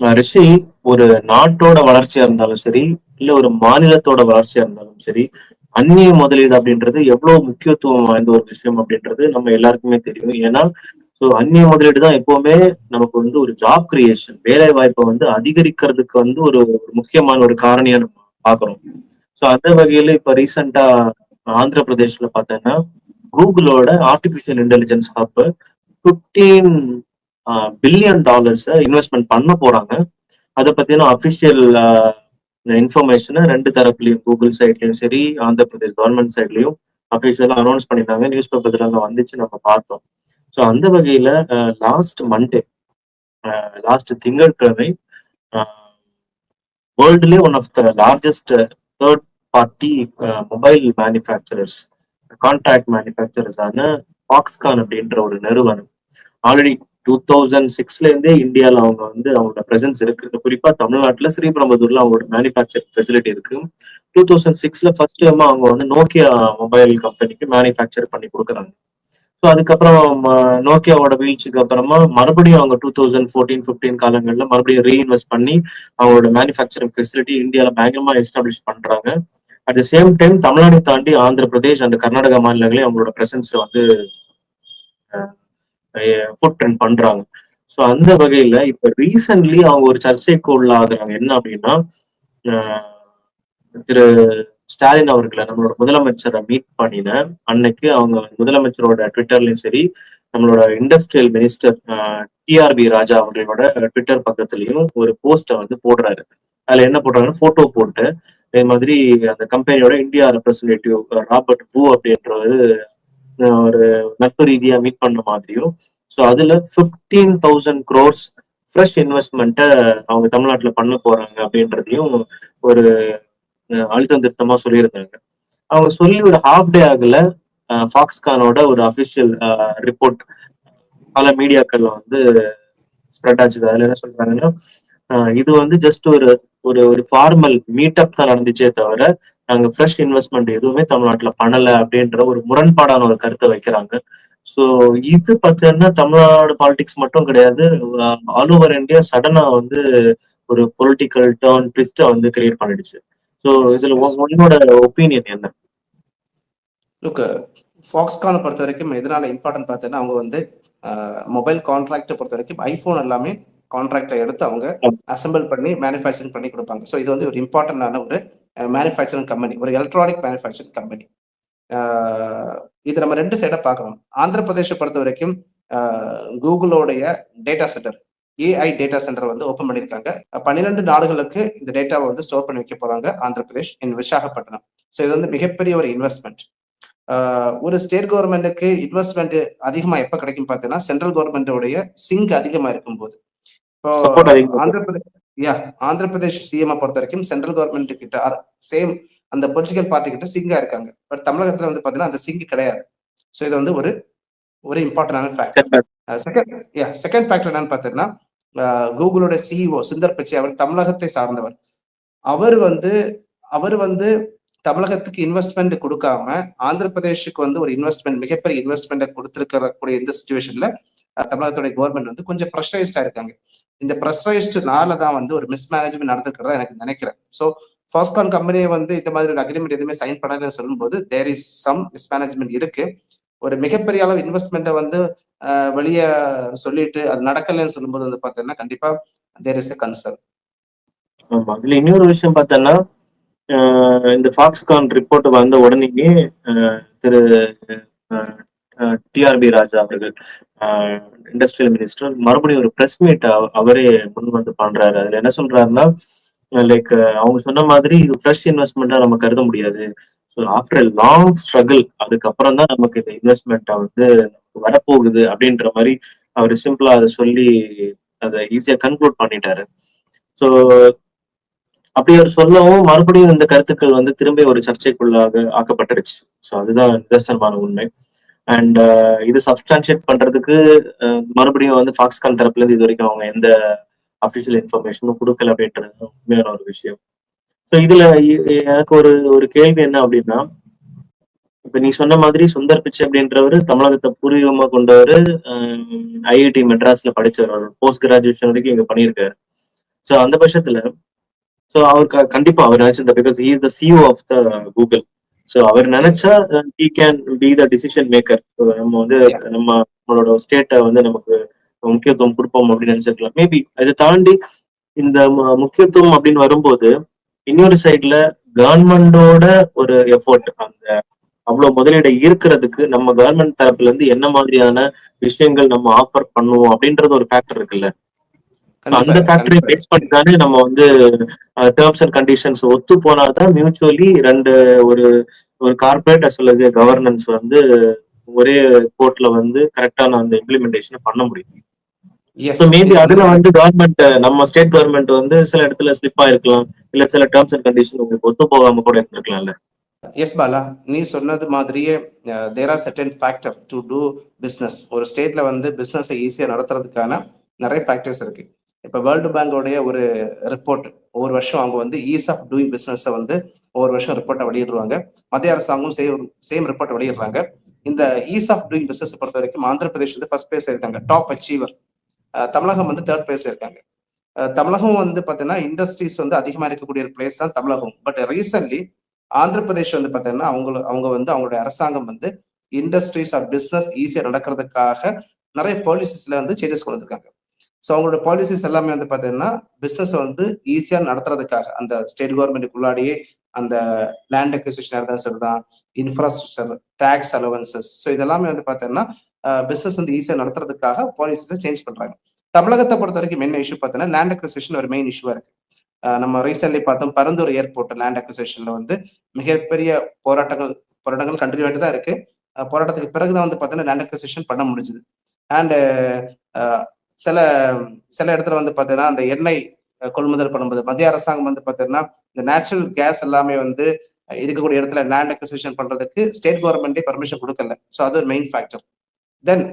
ரிஷி ஒரு நாட்டோட வளர்ச்சியா இருந்தாலும் சரி இல்ல ஒரு மாநிலத்தோட வளர்ச்சியா இருந்தாலும் சரி அந்நிய முதலீடு அப்படின்றது எவ்வளவு முக்கியத்துவம் வாய்ந்த ஒரு விஷயம் அப்படின்றது நம்ம எல்லாருக்குமே தெரியும். ஏன்னா ஸோ அந்நிய முதலீடு தான் எப்பவுமே நமக்கு வந்து ஒரு ஜாப் கிரியேஷன் வேலை வாய்ப்பை வந்து அதிகரிக்கிறதுக்கு வந்து ஒரு ஒரு முக்கியமான ஒரு காரணியா நம்ம பாக்குறோம் ஸோ அந்த வகையில இப்ப ரீசெண்டா ஆந்திர பிரதேஷ்ல பார்த்தோன்னா கூகுளோட artificial intelligence hub fifteen billion dollars investment பண்ண போறாங்க. அதை பத்தின அபிஷியல் இன்ஃபர்மேஷனை ரெண்டு தரப்புலையும் கூகுள் சைட்லயும் சரி ஆந்திர பிரதேஷ் கவர்மெண்ட் சைட்லயும் அபிஷியலா அனௌன்ஸ் பண்ணிருந்தாங்க நியூஸ் பேப்பர்ஸ்ல அங்க வந்துச்சு நம்ம பார்த்தோம். ஸோ அந்த வகையில லாஸ்ட் மண்டே லாஸ்ட் திங்கட்கிழமை வேர்ல்டுலேயே one of the largest third party mobile manufacturers contract மேனுஃபேக்சரர்ஸான Foxconn அப்படின்ற ஒரு நிறுவனம். ஆல்ரெடி டூ தௌசண்ட் சிக்ஸ்ல இருந்தே இந்தியாவில் அவங்க வந்து அவங்களோட பிரசன்ஸ் இருக்கு குறிப்பா தமிழ்நாட்டுல ஸ்ரீபெரும்புதூர்ல அவங்களோட மேனுஃபேக்சரிங் ஃபெசிலிட்டி இருக்கு. டூ தௌசண்ட் சிக்ஸ்ல ஃபர்ஸ்ட் டைம் அவங்க வந்து நோக்கியா மொபைல் கம்பெனிக்கு மேனுஃபேக்சர் பண்ணி கொடுக்குறாங்க. ஸோ அதுக்கப்புறம் ம- நோக்கியாவோட வீழ்ச்சிக்கு அப்புறமா மறுபடியும் அவங்க டூ தௌசண்ட் ஃபோர்டீன் ஃபிஃப்டீன் காலங்களில் மறுபடியும் ரீஇன்வெஸ்ட் பண்ணி அவங்களோட மேனுஃபேக்சரிங் ஃபெசிலிட்டி இந்தியாவில் பயங்கரமாக எஸ்டாப்ளிஷ் பண்றாங்க. At the same time Tamil Nadu தாண்டி ஆந்திர பிரதேஷ் அண்ட் கர்நாடகா மாநிலங்களையும் அவங்களோட பிரசன்ஸ் வந்து ஃபுட் பிரிண்ட் பண்றாங்க. ஸோ அந்த வகையில இப்ப ரீசன்ட்லி அவங்க ஒரு சர்ச்சைக்கு உள்ளாகிறாங்க. என்ன அப்படின்னா திரு ஸ்டாலின் அவர்களை நம்மளோட முதலமைச்சரை மீட் பண்ணின அன்னைக்கு அவங்க முதலமைச்சரோட ட்விட்டர்லயும் சரி நம்மளோட இண்டஸ்ட்ரியல் மினிஸ்டர் டிஆர்பி ராஜா அவர்களோட ட்விட்டர் பக்கத்துலயும் ஒரு போஸ்டை வந்து போடுறாரு. அதுல என்ன போடுறாங்கன்னா போட்டோ போட்டு இதே மாதிரி அந்த கம்பெனியோட இந்தியா ரெப்ரசன்டேட்டிவ் ராபர்ட் பூ அப்படின்றது ஒரு நட்பு ரீதியா மீட் பண்ண மாதிரியும். ஸோ அதுல ஃபிஃப்டீன் தௌசண்ட் க்ரோர்ஸ் ஃப்ரெஷ் இன்வெஸ்ட்மெண்ட்டை அவங்க தமிழ்நாட்டில் பண்ண போறாங்க அப்படின்றதையும் ஒரு அழுத்தம் திருத்தமா சொல்லியிருந்தாங்க. அவங்க சொல்லி ஒரு ஹாஃப் டே ஆகல. ஃபாக்ஸ்கானோட ஒரு அஃபிஷியல் ரிப்போர்ட் பல மீடியாக்கள் வந்து ஸ்ப்ரெட் ஆச்சு அதுல என்ன சொல்றாங்கன்னா இது வந்து ஜஸ்ட் ஒரு ஒரு ஒரு ஃபார்மல் மீட்டப் தான் நடந்துச்சே தவிர நாங்க ஃப்ரெஷ் இன்வெஸ்ட்மெண்ட் எதுவுமே தமிழ்நாட்டுல பண்ணல அப்படின்ற ஒரு முரண்பாடான ஒரு கருத்தை வைக்கிறாங்க. சோ இது பார்த்தீங்கன்னா தமிழ்நாடு பாலிடிக்ஸ் மட்டும் கிடையாது. ஆல் ஓவர் இந்தியா சடனா வந்து ஒரு பொலிட்டிக்கல் டேர்ன் ட்விஸ்ட வந்து கிரியேட் பண்ணிடுச்சு. சோ இதுல உன்னோட ஒப்பீனியன் என்ன? லுக் ஃபாக்ஸ்கானை பொறுத்த வரைக்கும் எதனால இம்பார்ட்டன்ட் பார்த்தீங்கன்னா அவங்க வந்து மொபைல் கான்ட்ராக்டை பொறுத்த வரைக்கும் ஐஃபோன் எல்லாமே கான்ட்ராக்டை எடுத்து அவங்க அசெம்பிள் பண்ணி மேனுஃபேக்சரிங் பண்ணி கொடுப்பாங்க. ஸோ இது வந்து ஒரு இம்பார்ட்டன்டான ஒரு மேனுஃபேக்சரிங் கம்பெனி ஒரு எலக்ட்ரானிக் மேனுஃபேக்சரிங் கம்பெனி இது நம்ம ரெண்டு சைடை பார்க்கணும். ஆந்திர பிரதேசை பொறுத்த வரைக்கும் கூகுளோடைய data centre AI data centre வந்து ஓப்பன் பண்ணியிருக்காங்க. பன்னிரெண்டு நாடுகளுக்கு இந்த டேட்டாவை வந்து ஸ்டோர் பண்ணி வைக்க போறாங்க ஆந்திர பிரதேஷ் இன் விசாகப்பட்டினம். ஸோ இது வந்து மிகப்பெரிய ஒரு இன்வெஸ்ட்மெண்ட் ஒரு ஸ்டேட் கவர்மெண்ட்டுக்கு இன்வெஸ்ட்மெண்ட் அதிகமா எப்ப கிடைக்கும் பார்த்தீங்கன்னா சென்ட்ரல் கவர்மெண்டோடைய சிங்க் அதிகமா இருக்கும்போது. இப்போ ஆந்திர பிரதேஷ் யா ஆந்திர பிரதேஷ் சிஎம் பொறுத்த வரைக்கும் சென்ட்ரல் கவர்மெண்ட் கிட்ட சேம் அந்த பொலிட்டிக்கல் பார்ட்டி கிட்ட சிங்கா இருக்காங்க. பட் தமிழகத்துல வந்து பாத்தீங்கன்னா அந்த சிங்க் கிடையாது. ஸோ இது வந்து ஒரு ஒரு இம்பார்ட்டன்டான ஃபேக்ட் சரி, செகண்ட் யா செகண்ட் ஃபேக்டர் என்னன்னு பார்த்தீங்கன்னா கூகுளோட சிஇஓ சுந்தர் பிச்சை அவர் தமிழகத்தை சார்ந்தவர். அவர் வந்து அவர் வந்து தமிழகத்துக்கு இன்வெஸ்ட்மெண்ட் கொடுக்காம ஆந்திர பிரதேஷுக்கு வந்து ஒரு இன்வெஸ்ட்மெண்ட் மிகப்பெரிய இன்வெஸ்ட்மெண்ட் கொடுத்திருக்கக்கூடிய இந்த சுச்சுவேஷன்ல தமிழகத்துடைய கவர்மெண்ட் வந்து கொஞ்சம் ப்ரெஷரைஸ்டா இருக்காங்க. இந்த ப்ரெஷரைஸ்டுனால தான் வந்து ஒரு மிஸ்மேனேஜ்மெண்ட் நடந்துக்கிறதா எனக்கு நினைக்கிறேன். ஸோ ஃபாஸ்கான் கம்பெனியை வந்து இந்த மாதிரி ஒரு அக்ரிமெண்ட் எதுவுமே சைன் பண்ணலன்னு சொல்லும்போது தேர் இஸ் சம் மிஸ்மேனேஜ்மெண்ட் இருக்கு. ஒரு மிகப்பெரிய அளவு இன்வெஸ்ட்மெண்ட்டை வந்து வெளியே சொல்லிட்டு அது நடக்கலைன்னு சொல்லும்போது வந்து பார்த்தீங்கன்னா கண்டிப்பா தேர் இஸ் எ கன்சர்ன் ஆமா. இதுல இன்னொரு விஷயம் பார்த்தோம்னா இந்த ஃபாக்ஸ்கான் ரிப்போர்ட் வந்த உடனேயே திரு டிஆர்பி ராஜா அவர்கள் இண்டஸ்ட்ரியல் மினிஸ்டர் மறுபடியும் ஒரு பிரஸ் மீட் அவரே முன் வந்து பண்றாரு. அதுல என்ன சொல்றாருன்னா லைக் அவங்க சொன்ன மாதிரி இது ஃப்ரெஷ் இன்வெஸ்ட்மெண்ட்டா நம்ம கருத முடியாது. ஸோ ஆஃப்டர் லாங் ஸ்ட்ரகிள் அதுக்கப்புறம் தான் நமக்கு இந்த இன்வெஸ்ட்மெண்ட்டை வந்து வரப்போகுது அப்படின்ற மாதிரி அவர் சிம்பிளா அதை சொல்லி அதை ஈஸியா கன்க்ளூட் பண்ணிட்டாரு. ஸோ அப்படி அவர் சொல்லவும் மறுபடியும் இந்த கருத்துக்கள் வந்து திரும்ப ஒரு சர்ச்சைக்குள்ளாக ஆக்கப்பட்டுருச்சு. ஸோ அதுதான் நிதர்சனமான உண்மை. அண்ட் uh, இது சப்ஸ்டான்ஷியேட் பண்றதுக்கு uh, மறுபடியும் வந்து ஃபாக்ஸ்கான் தரப்புல இருந்து இது வரைக்கும் அவங்க எந்த அபிஷியல் இன்ஃபர்மேஷனும் கொடுக்கல அப்படின்றது உண்மையான ஒரு விஷயம். ஸோ இதுல எனக்கு ஒரு ஒரு கேள்வி என்ன அப்படின்னா இப்ப நீ சொன்ன மாதிரி சுந்தர் பிச்சை அப்படின்றவர் தமிழகத்தை பூர்வீகமா கொண்டவர் ஐஐடி um, மெட்ராஸ்ல படிச்சவர் போஸ்ட் கிராஜுவேஷன் வரைக்கும் இங்க பண்ணியிருக்காரு. ஸோ அந்த பட்சத்துல ஸோ அவர் க- கண்டிப்பா அவர் நினைச்சிருந்த because he is the CEO of the Google so அவர் நினைச்சா he can be the decision maker நம்ம வந்து. நம்ம நம்மளோட ஸ்டேட்டை வந்து நமக்கு முக்கியத்துவம் கொடுப்போம் அப்படின்னு நினைச்சிருக்கலாம். மேபி அதை தாண்டி இந்த முக்கியத்துவம் அப்படின்னு வரும்போது இன்னொரு சைடுல கவர்மெண்டோட ஒரு எஃபோர்ட் அந்த அவ்வளவு முதலீடை ஈர்க்கிறதுக்கு நம்ம கவர்மெண்ட் தரப்புல இருந்து என்ன மாதிரியான விஷயங்கள் நம்ம ஆஃபர் பண்ணுவோம் அப்படின்றது ஒரு ஃபேக்டர் இருக்குல்ல. அந்த ஃபேக்டரி. பேஸ் பண்ணி தானே நம்ம வந்து டேர்ம்ஸ் அண்ட் கண்டிஷன்ஸ் ஒத்து போனாதான் மியூச்சுவலி ரெண்டு ஒரு ஒரு கார்பரேட் அஸ் வெல் கவர்னன்ஸ் வந்து ஒரே கோர்ட்ல வந்து கரெக்டான அந்த இம்ப்ளிமெண்டேஷன் பண்ண முடியும். மேபி அதுல வந்து கவர்மெண்ட் நம்ம ஸ்டேட் கவர்மெண்ட் வந்து சில இடத்துல ஸ்லிப் ஆயிருக்கலாம். இல்ல சில டேர்ம்ஸ் அண்ட் கண்டிஷன் உங்களுக்கு ஒத்து போகாம கூட இருந்திருக்கலாம்ல. எஸ் பாலா. நீ சொன்னது மாதிரியே there are certain factor to do business ஒரு ஸ்டேட்ல வந்து பிஸ்னஸை ஈஸியாக நடத்துறதுக்கான நிறைய ஃபேக்டர்ஸ் இருக்கு. இப்போ வேர்ல்டு பேங்கோடைய ஒரு ரிப்போர்ட் ஒவ்வொரு வருஷம் அவங்க வந்து ஈஸ் ஆஃப் டூயிங் பிஸ்னஸை வந்து ஒவ்வொரு வருஷம் ரிப்போர்ட்டை வெளியிடுவாங்க. மத்திய அரசாங்கம் சேம் சேம் ரிப்போர்ட் வெளியிடுறாங்க. இந்த ஈஸ் ஆஃப் டூயிங் பிஸ்னஸ் பொறுத்த வரைக்கும் ஆந்திர பிரதேஷ் வந்து ஃபர்ஸ்ட் பிளேஸ்ல இருக்காங்க டாப் அச்சீவர் தமிழகம் வந்து தேர்ட் பிளேஸ்ல இருக்காங்க. தமிழகம் வந்து பார்த்தீங்கன்னா இண்டஸ்ட்ரீஸ் வந்து அதிகமாக இருக்கக்கூடிய ஒரு பிளேஸ் தான் தமிழகம். பட் ரீசன்ட்லி ஆந்திர பிரதேஷ் வந்து பார்த்தீங்கன்னா அவங்க அவங்க வந்து அவங்களுடைய அரசாங்கம் வந்து இண்டஸ்ட்ரீஸ் ஆர் பிஸ்னஸ் ஈஸியாக நடக்கிறதுக்காக நிறைய பாலிசிஸ்ல வந்து சேஞ்சஸ் கொண்டு வந்திருக்காங்க. ஸோ அவங்களோட பாலிசிஸ் எல்லாமே வந்து பார்த்தீங்கன்னா பிஸ்னஸை வந்து ஈஸியாக நடத்துறதுக்காக அந்த ஸ்டேட் கவர்மெண்ட்டுக்குள்ளாடியே அந்த லேண்ட் அக்விசிஷன் இருந்தாலும் சரிதான் இன்ஃப்ராஸ்ட்ரக்சர் டேக்ஸ் அலவன்சஸ் ஸோ இதெல்லாமே வந்து பார்த்தீங்கன்னா பிஸ்னஸ் வந்து ஈஸியாக நடத்துறதுக்காக பாலிசிஸை சேஞ்ச் பண்ணுறாங்க தமிழகத்தை பொறுத்த வரைக்கும் என்ன இஷ்யூ பார்த்தீங்கன்னா லேண்ட் அக்விசிஷன் ஒரு மெயின் இஷ்யூவாக இருக்கு. நம்ம ரீசென்ட்லி பார்த்தோம் பரந்தூர் ஏர்போர்ட் லேண்ட் அக்விசிஷன்ல வந்து மிகப்பெரிய போராட்டங்கள் போராட்டங்கள் கண்டினியூ ஆகிட்டு தான் இருக்கு. போராட்டத்துக்கு போராட்டத்துக்கு பிறகுதான் வந்து பார்த்தீங்கன்னா லேண்ட் அக்விசிஷன் பண்ண முடிஞ்சுது. அண்ட் சில சில இடத்துல வந்து பார்த்தீங்கன்னா அந்த எண்ணெய் கொள்முதல் பண்ணும்போது மத்திய அரசாங்கம் வந்து பார்த்தீங்கன்னா இந்த நேச்சுரல் கேஸ் எல்லாமே வந்து இருக்கக்கூடிய இடத்துல லேண்ட் அக்விசிஷன் பண்றதுக்கு ஸ்டேட் கவர்மெண்டே பர்மிஷன் கொடுக்கல. ஸோ அது ஒரு main factor then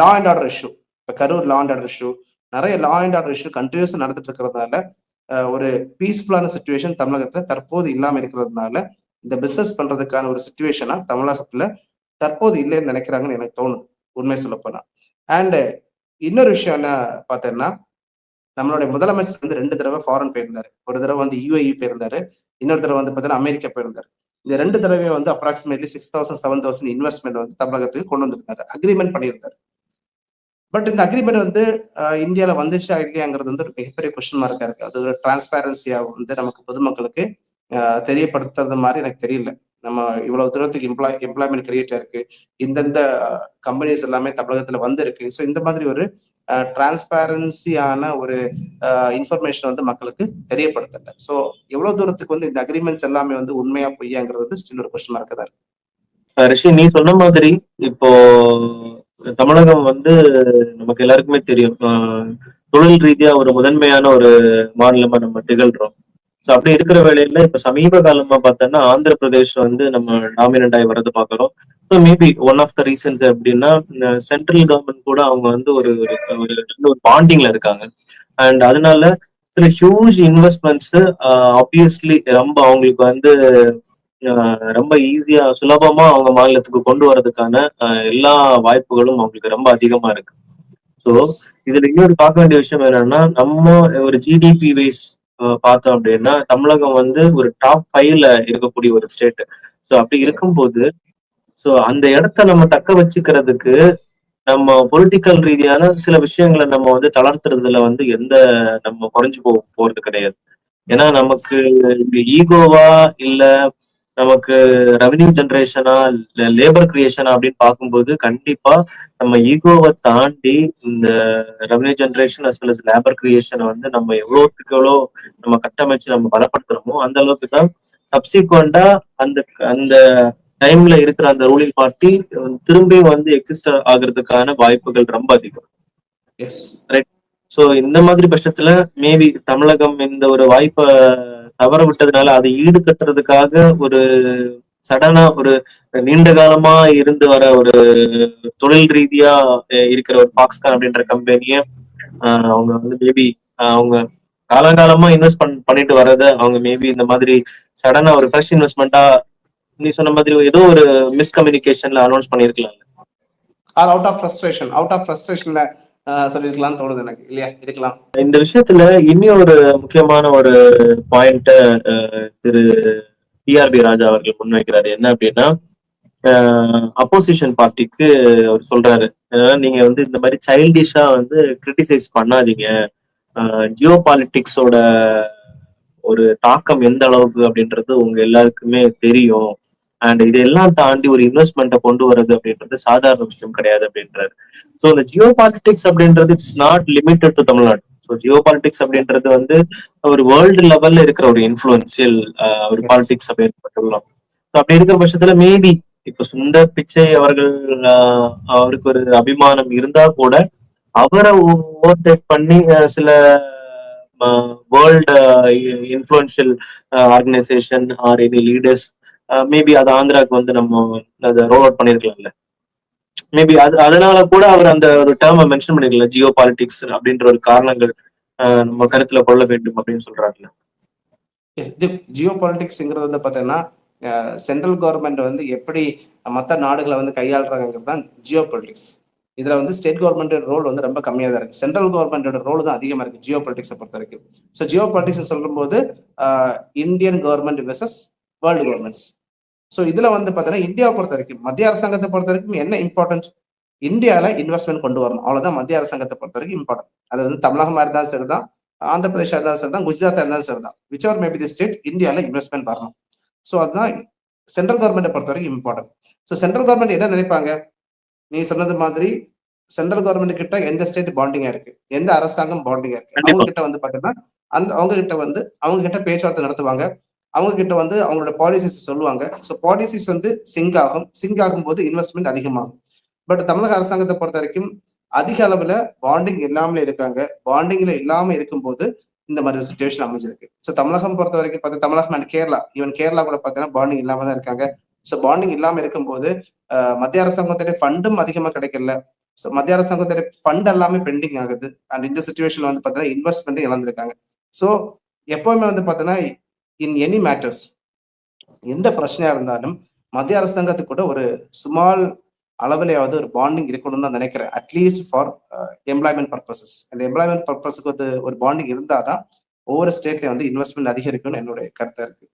law and order issue இப்போ Karur law and order issue நிறைய லா அண்ட் ஆர்டர் இஷ்யூ கண்டினியூஸாக நடந்துட்டு இருக்கிறதுனால ஒரு பீஸ்ஃபுல்லான சுச்சுவேஷன் தமிழகத்துல தற்போது இல்லாமல் இருக்கிறதுனால இந்த பிசினஸ் பண்றதுக்கான ஒரு சுச்சுவேஷனா தமிழகத்துல தற்போது இல்லைன்னு நினைக்கிறாங்கன்னு எனக்கு தோணுது. உண்மை சொல்லப்போனா அண்ட் இன்னொரு விஷயம் என்ன பார்த்தேன்னா நம்மளுடைய முதலமைச்சர் வந்து ரெண்டு தடவை ஃபாரின் போயிருந்தாரு. ஒரு தடவை வந்து யூஏஇ போயிருந்தாரு இன்னொரு தடவை வந்து பார்த்தீங்கன்னா அமெரிக்கா போயிருந்தாரு. இந்த ரெண்டு தடவை வந்து approximately six thousand seven thousand investment வந்து தமிழகத்துக்கு கொண்டு வந்திருந்தாரு. அக்ரிமெண்ட் பண்ணியிருந்தாரு. பட் இந்த அக்ரிமெண்ட் வந்து இந்தியாவில் இந்தியால வந்துச்சா இல்லையாங்கிறது வந்து ஒரு மிகப்பெரிய கொஸ்டின் மார்க்காக இருக்கு. அது ஒரு டிரான்ஸ்பேரன்சியாக வந்து நமக்கு பொதுமக்களுக்கு தெரியப்படுத்துறது மாதிரி எனக்கு தெரியல. நம்ம இவ்வளவு தூரத்துக்கு எம்ப்ளாய் எம்ப்ளாய்மெண்ட் கிரியேட் ஆயிருக்கு. இந்தந்த uh, கம்பெனிஸ் எல்லாமே தமிழகத்துல வந்திருக்கு. ஸோ இந்த மாதிரி ஒரு uh, டிரான்ஸ்பேரன்சியான ஒரு uh, இன்ஃபர்மேஷன் வந்து மக்களுக்கு தெரியப்படுத்தல. ஸோ எவ்வளவு தூரத்துக்கு வந்து இந்த அக்ரிமெண்ட்ஸ் எல்லாமே வந்து உண்மையா பொய்யாங்கிறது வந்து ஸ்டில் ஒரு கொஸ்டின் மார்க் இருக்கு. ரிஷி நீ சொன்ன மாதிரி இப்போ தமிழகம் வந்து நமக்கு எல்லாருக்குமே தெரியும். தொழில் ரீதியா ஒரு முதன்மையான ஒரு மாநிலமா நம்ம திகழ்றோம். ஸோ அப்படி இருக்கிற வேலையில இப்ப சமீப காலமா பார்த்தோம்னா ஆந்திர பிரதேஷ் வந்து நம்ம டாமினன்ட் ஆகி வரது பாக்குறோம் so maybe one of the reasons எப்படின்னா சென்ட்ரல் கவர்மெண்ட் கூட அவங்க வந்து ஒரு ஒரு பாண்டிங்ல இருக்காங்க. அண்ட் அதனால சில ஹியூஜ் இன்வெஸ்ட்மெண்ட்ஸ் ஆப்வியஸ்லி ரொம்ப அவங்களுக்கு வந்து ரொம்ப ஈஸியா சுலபமா அவங்க மாநிலத்துக்கு கொண்டு வர்றதுக்கான எல்லா வாய்ப்புகளும் அவங்களுக்கு ரொம்ப அதிகமா இருக்கு. ஸோ இதுல இன்னொரு பார்க்க வேண்டிய விஷயம் என்னன்னா நம்ம ஒரு ஜிடிபி வைஸ் பார்த்தோம் அப்படின்னா தமிழகம் வந்து ஒரு டாப் ஃபைவ்ல இருக்கக்கூடிய ஒரு ஸ்டேட் ஸோ அப்படி இருக்கும்போது ஸோ அந்த இடத்த நம்ம தக்க வச்சுக்கிறதுக்கு நம்ம பொலிட்டிக்கல் ரீதியான சில விஷயங்களை நம்ம வந்து தளர்த்துறதுல வந்து எந்த நம்ம குறைஞ்சு போ போறது கிடையாது. ஏன்னா நமக்கு ஈகோவா இல்ல நமக்கு ரெவன்யூ ஜென்ரேஷனா லேபர் கிரியேஷனா அப்படின்னு பார்க்கும்போது கண்டிப்பா நம்ம ஈகோவை தாண்டி இந்த revenue generation as well labour கிரியேஷனை வந்து நம்ம எவ்வளவுக்கு எவ்வளோ நம்ம கட்டமைச்சு நம்ம பலப்படுத்துறோமோ அந்த அளவுக்கு தான் சப்சிக்வெண்டா அந்த அந்த டைம்ல இருக்கிற அந்த ரூலிங் பார்ட்டி திரும்பி வந்து எக்ஸிஸ்ட் ஆகுறதுக்கான வாய்ப்புகள் ரொம்ப அதிகம். எஸ் சோ இந்த மாதிரி பட்சத்துல மேபி தமிழகம் இந்த ஒரு வாய்ப்பை தவற விட்டதுனால அதை ஈடு கட்டுறதுக்காக ஒரு சடனா ஒரு நீண்ட காலமா இருந்து வர ஒரு தொழில் ரீதியா இருக்கிற ஒரு பாக்ஸ்கான் அப்படின்ற கம்பெனிய அவங்க வந்து மேபி அவங்க காலங்காலமா இன்வெஸ்ட் பண் பண்ணிட்டு வர்றத அவங்க மேபி இந்த மாதிரி சடனா ஒரு ஃப்ரெஷ் இன்வெஸ்ட்மெண்டா நீ சொன்ன மாதிரி ஏதோ ஒரு மிஸ்கம்யூனிகேஷன்ல அனௌன்ஸ் பண்ணிருக்கலாம் or out of frustration out of ஃப்ரஸ்ட்ரேஷன்ல சொல்லிருக்கலாம் தோணுது எனக்கு. இல்லையா? இருக்கலாம். இந்த விஷயத்துல இனி ஒரு முக்கியமான ஒரு பாயிண்ட திரு டிஆர்பி ராஜா அவர்கள் முன்வைக்கிறாரு. என்ன அப்படின்னா அப்போசிஷன் பார்ட்டிக்கு அவர் சொல்றாரு. நீங்க வந்து இந்த மாதிரி சைல்டிஷா வந்து கிரிட்டிசைஸ் பண்ணாதீங்க. ஜியோ பாலிட்டிக்ஸோட ஒரு தாக்கம் எந்த அளவுக்கு அப்படின்றது உங்க எல்லாருக்குமே தெரியும். அண்ட் இதெல்லாம் தாண்டி ஒரு இன்வெஸ்ட்மெண்ட்டை கொண்டு வர்றது அப்படின்றது சாதாரண விஷயம் கிடையாது அப்படின்றாரு. ஸோ இந்த ஜியோ பாலிட்டிக்ஸ் அப்படின்றது it's not limited to Tamil Nadu. So geo politics அப்படின்றது வந்து ஒரு வேர்ல்டு லெவல்ல இருக்கிற ஒரு இன்ஃபுளுன்சியல் ஒரு. பாலிடிக்ஸ் அப்படின்னு சொல்லலாம் ஸோ அப்படி இருக்கிற பட்சத்துல மேபி இப்ப சுந்தர் பிச்சை அவர்கள் அவருக்கு ஒரு அபிமானம் இருந்தா கூட அவரை ஓவர்டேக் பண்ணி சில world influential organisation or any leaders maybe அது ஆந்திராக்கு வந்து நம்ம அதை ரோல் அவுட் பண்ணிருக்கலாம்ல. மேபி அது அதனால கூட அவர் அந்த ஒரு டேர்மை மென்ஷன் பண்ணிருக்கல ஜியோ பாலிடிக்ஸ் அப்படின்ற ஒரு காரணங்கள் ஆஹ், நம்ம கருத்துல கொள்ள வேண்டும் அப்படின்னு சொல்றாருல. ஜியோ பாலிடிக்ஸ்ங்கிறது வந்து பார்த்தீங்கன்னா சென்ட்ரல் கவர்மெண்ட் வந்து எப்படி மற்ற நாடுகளை வந்து கையாளுறாங்கிறது தான் ஜியோ பாலிட்டிக்ஸ் இதுல வந்து ஸ்டேட் கவர்மெண்டோட ரோல் வந்து ரொம்ப கம்மியாக தான் இருக்கு. சென்ட்ரல் கவர்மெண்டோட ரோல் தான் அதிகமா இருக்கு ஜியோ பாலிட்டிக்ஸை பொறுத்த வரைக்கும். ஸோ ஜியோ பாலிட்டிக்ஸ் சொல்லும்போது Indian government versus world governments so இதுல வந்து பார்த்தீங்கன்னா இந்தியாவை பொறுத்த வரைக்கும் மத்திய அரசாங்கத்தை பொறுத்த வரைக்கும் என்ன இம்பார்ட்டன்ட் இந்தியால இன்வெஸ்ட்மெண்ட் கொண்டு வரணும். அவ்வளவுதான் மத்திய அரசாங்கத்தை பொறுத்த வரைக்கும் இம்பார்ட்டன்ட் அது வந்து தமிழகமா இருந்தாலும் சரிதான் ஆந்திர பிரதேஷா இருந்தாலும் சரிதான் குஜராத்தா இருந்தாலும் சரிதான். Which are maybe the state இந்தியால இன்வெஸ்ட்மெண்ட் வரணும். ஸோ அதுதான் சென்ட்ரல் கவர்மெண்ட்டை பொறுத்த வரைக்கும் இம்பார்ட்டன்ட் ஸோ சென்ட்ரல் கவர்மெண்ட் என்ன நினைப்பாங்க? நீ சொன்னது மாதிரி சென்ட்ரல் கவர்மெண்ட் கிட்ட எந்த ஸ்டேட் பாண்டிங்கா இருக்கு? எந்த அரசாங்கம் பாண்டிங்கா இருக்கு. அவங்க கிட்ட வந்து பாத்தீங்கன்னா அந்த அவங்க கிட்ட வந்து அவங்க கிட்ட பேச்சுவார்த்தை நடத்துவாங்க. அவங்க கிட்ட வந்து அவங்களோட பாலிசிஸ் சொல்லுவாங்க. ஸோ பாலிசிஸ் வந்து சிங்க் ஆகும் சிங்க் ஆகும்போது இன்வெஸ்ட்மெண்ட் அதிகமாகும். பட் தமிழக அரசாங்கத்தை பொறுத்த வரைக்கும் அதிக அளவுல பாண்டிங் இல்லாமலே இருக்காங்க. பாண்டிங்ல இல்லாம இருக்கும்போது இந்த மாதிரி ஒரு சுச்சுவேஷன் அமைஞ்சிருக்கு. ஸோ தமிழகம் பொறுத்த வரைக்கும் பார்த்தா தமிழகம் அண்ட் கேரளா ஈவன் கேரளா கூட பார்த்தீங்கன்னா பாண்டிங் இல்லாம தான் இருக்காங்க. ஸோ பாண்டிங் இல்லாம இருக்கும்போது மத்திய அரசாங்கத்துடைய ஃபண்டும் அதிகமாக கிடைக்கல. ஸோ மத்திய அரசாங்கத்துடைய ஃபண்ட் எல்லாமே பெண்டிங் ஆகுது. அண்ட் இந்த சுச்சுவேஷன்ல வந்து பார்த்தீங்கன்னா இன்வெஸ்ட்மெண்ட் இழந்திருக்காங்க. ஸோ எப்பவுமே வந்து பார்த்தீங்கன்னா இன் எனி மேட்டர்ஸ் எந்த பிரச்சனையா இருந்தாலும் மத்திய அரசாங்கத்துக்கு கூட ஒரு சுமால் அளவிலையாவது ஒரு பாண்டிங் இருக்கணும்னு நான் நினைக்கிறேன். At least for employment purposes அந்த எம்ப்ளாய்மெண்ட் பர்பஸுக்கு வந்து ஒரு பாண்டிங் இருந்தாதான் ஒவ்வொரு ஸ்டேட்லயும் வந்து இன்வெஸ்ட்மெண்ட் அதிகரிக்கும்னு என்னுடைய கருத்தா இருக்கு.